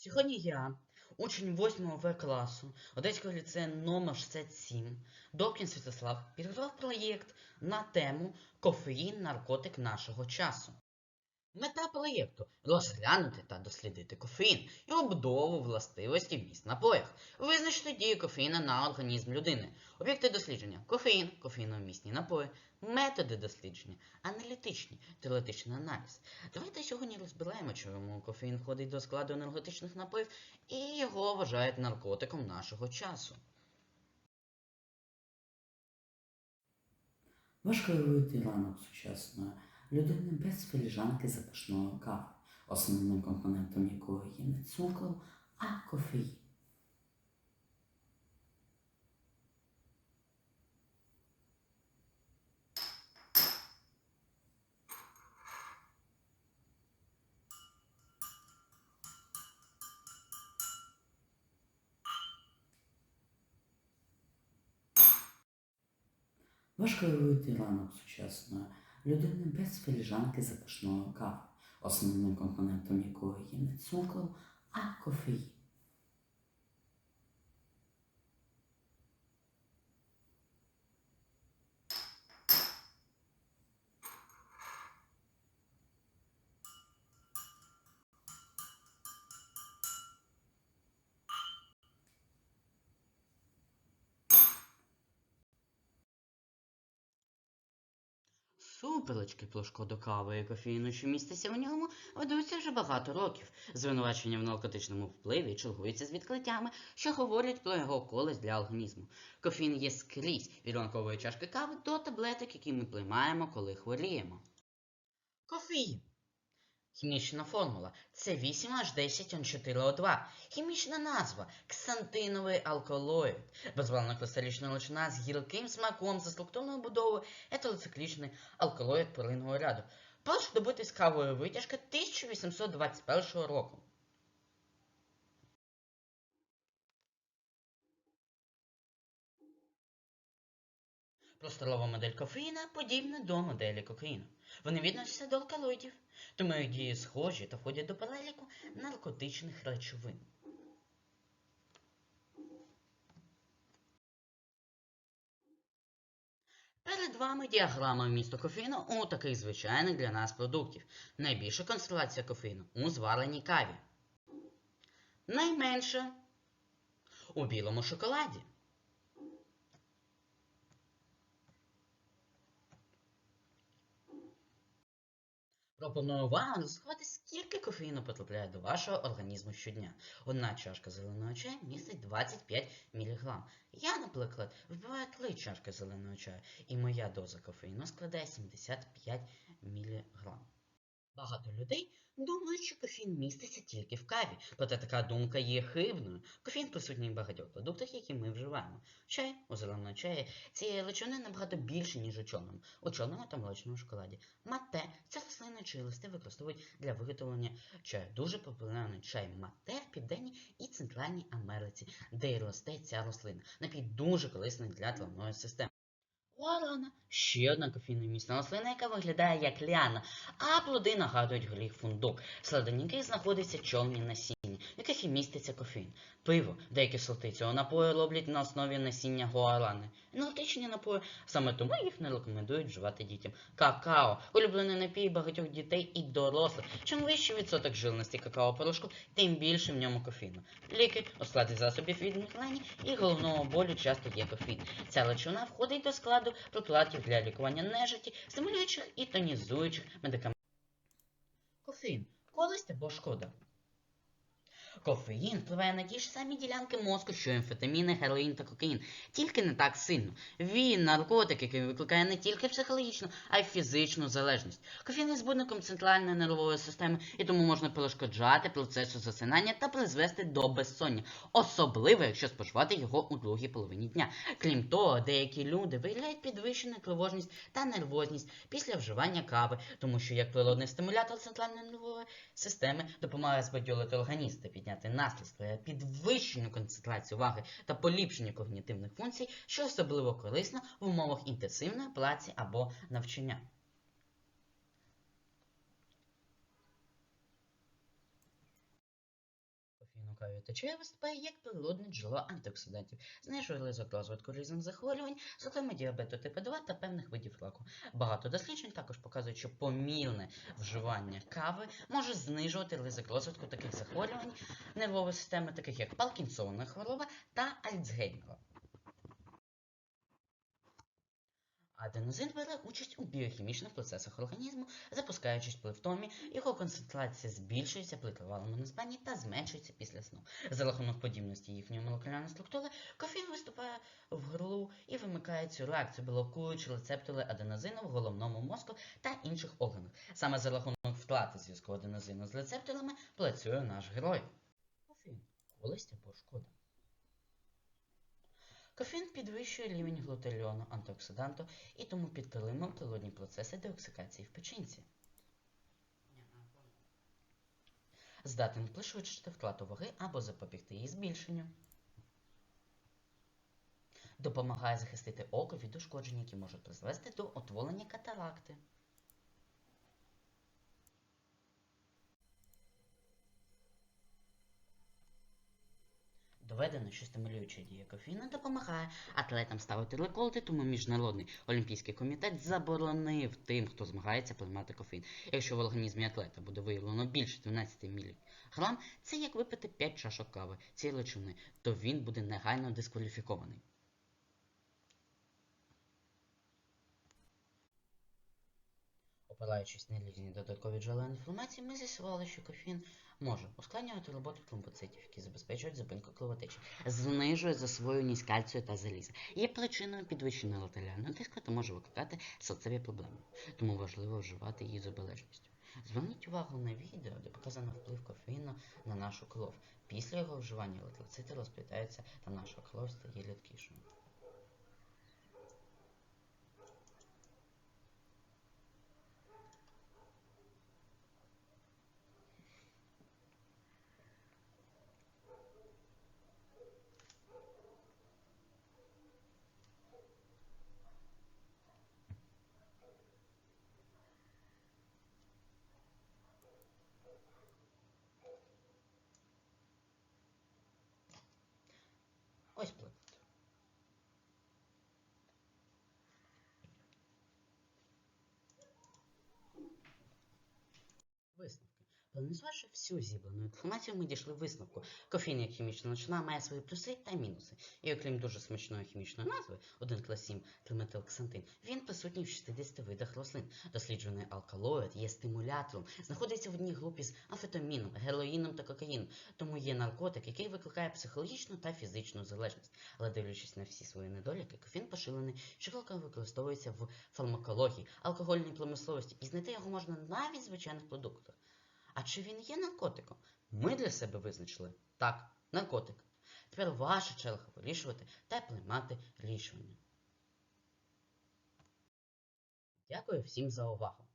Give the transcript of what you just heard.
Сьогодні я, учень 8 В класу Одеського ліцею номер 67, Добкін Святослав, підготував проєкт на тему Кофеїн наркотик нашого часу. Мета проєкту розглянути та дослідити кофеїн і обудову властивості міст напоях, визначити дію кофеїна на організм людини, об'єкти дослідження кофеїн, кофеїновмісні напої, методи дослідження, аналітичні, теоретичний аналіз. Давайте сьогодні розберемо, чому кофеїн входить до складу енергетичних напоїв і його вважають наркотиком нашого часу. Важко уявити ранок сучасної людини без філіжанки запашної кави, основним компонентом якої є не цукор, а кофеїн. Важко уявити ранок сучасної людини без філіжанки запашного кави, основним компонентом якого є не цукор, а кофеїн. Суперечки плошко до кави і кофеїну, що міститься у ньому, ведуться вже багато років. Звинувачення в наркотичному впливі чергуються з відкриттями, що говорять про його колись для організму. Кофеїн є скрізь від ранкової чашки кави до таблеток, які ми приймаємо, коли хворіємо. Кофеїн. Хімічна формула це 8H10N4O2. Хімічна назва ксантиновий алкалоїд. Безвална кристалічна речовина з гірким смаком за структурною будовою етероциклічний алкалоїд перлинного ряду. Перш добитись кавою витяжка 1821 року. Просторова модель кофеїна подібна до моделі кокаїну. Вони відносяться до алкалоїдів, тому їх дії схожі та входять до переліку наркотичних речовин. Перед вами діаграма вмісту кофеїну у таких звичайних для нас продуктів. Найбільша концентрація кофеїну у звареній каві. Найменша у білому шоколаді. Пропоную вам розрахувати, скільки кофеїну потрапляє до вашого організму щодня. Одна чашка зеленого чаю містить 25 мг. Я, наприклад, вбиваю 3 чашки зеленого чаю, і моя доза кофеїну складає 75 мг. Багато людей думають, що кофеїн міститься тільки в каві, проте така думка є хибною. Кофеїн присутній в багатьох продуктах, які ми вживаємо. Чай у зеленому чаї цієї речовини набагато більше, ніж у чорному, у чорному та молочному шоколаді. Мате чи листи використовують для виготовлення чаю. Дуже популярний чай мате в Південній і Центральній Америці, де й росте ця рослина. Напій дуже корисний для травної системи. Лорана – ще одна кофійно-місна рослина, яка виглядає як ліана, а плоди нагадують горіх фундук, всередині яких знаходяться чорні насіння, яких і міститься кофеїн. Пиво, деякі цього напою роблять на основі насіння гуарани. Енергетичні напої, саме тому їх не рекомендують вживати дітям. Какао – улюблений напій багатьох дітей і дорослих. Чим вищий відсоток жирності какао-порошку, тим більше в ньому кофеїну. Ліки у складі засобів від мігрені і головного болю часто є кофеїн. Ця речовина входить до складу препаратів для лікування нежиті, стимулюючих і тонізуючих медикаментів. Кофеїн користь або шкода. Кофеїн впливає на ті ж самі ділянки мозку, що амфетаміни, героїн та кокаїн, тільки не так сильно. Він наркотик, який викликає не тільки психологічну, а й фізичну залежність. Кофеїн є збудником центральної нервової системи, і тому можна перешкоджати процесу засинання та призвести до безсоння, особливо якщо споживати його у другій половині дня. Крім того, деякі люди виявляють підвищену тривожність та нервозність після вживання кави, тому що як природний стимулятор центральної нервової системи допомагає збадьорити організм настрій, наслідки підвищену концентрації уваги та поліпшення когнітивних функцій, що особливо корисно в умовах інтенсивної праці або навчання. Та чаї виступає як природне джерело антиоксидантів, знижує ризик розвитку різних захворювань, зокрема діабету типу 2 та певних видів раку. Багато досліджень також показують, що помірне вживання кави може знижувати ризик розвитку таких захворювань нервової системи, таких як Паркінсонна хвороба та Альцгеймера. Аденозин бере участь у біохімічних процесах організму, запускаючись при втомі, його концентрація збільшується при тривалому неспанні та зменшується після сну. За рахунок подібності їхньої молекулярної структури, кофеїн виступає в горлу і вимикає цю реакцію, блокуючи рецептори аденозину в головному мозку та інших органах. Саме за рахунок втрати зв'язку аденозину з рецепторами працює наш герой. Кофеїн користь або шкода. Кофеїн підвищує рівень глутальону антиоксиданту і тому підтримує природні процеси деоксикації в печінці. Здатен пришвидшити втрату ваги або запобігти її збільшенню. Допомагає захистити око від ушкоджень, які можуть призвести до утворення катаракти. Доведено, що стимулююча дія кофеїну допомагає атлетам ставити рекорди, тому Міжнародний олімпійський комітет заборонив тим, хто змагається приймати кофеїн. Якщо в організмі атлета буде виявлено більше 12 мг, це як випити 5 чашок кави цієї речовини, то він буде негайно дискваліфікований. Опираючись на різні додаткові джерела інформації, ми з'ясували, що кофеїн може ускладнювати роботу тромбоцитів, які забезпечують зупинку кровотечі, знижує засвоєність кальцію та заліза, є причиною підвищеного артеріального тиску та може викликати серцеві проблеми. Тому важливо вживати її з обережністю. Зверніть увагу на відео, де показано вплив кофеїну на нашу кров. Після його вживання електроцити розплітаються та наша кров стає рідкішою. Listen Проаналізувавши всю зібрану інформацію, ми дійшли висновку. Кофеїн як хімічна речовина має свої плюси та мінуси. І окрім дуже смачної хімічної назви 1 клас 7 триметилксантин, він присутній в 60 видах рослин. Досліджений алкалоїд є стимулятором, знаходиться в одній групі з амфетаміном, героїном та кокаїном, тому є наркотик, який викликає психологічну та фізичну залежність. Але дивлячись на всі свої недоліки, кофеїн поширений, широко використовується в фармакології, алкогольній промисловості, і знайти його можна навіть в звичайних продуктах. А чи він є наркотиком? Ми для себе визначили так, наркотик. Тепер ваша черга вирішувати та приймати рішення. Дякую всім за увагу.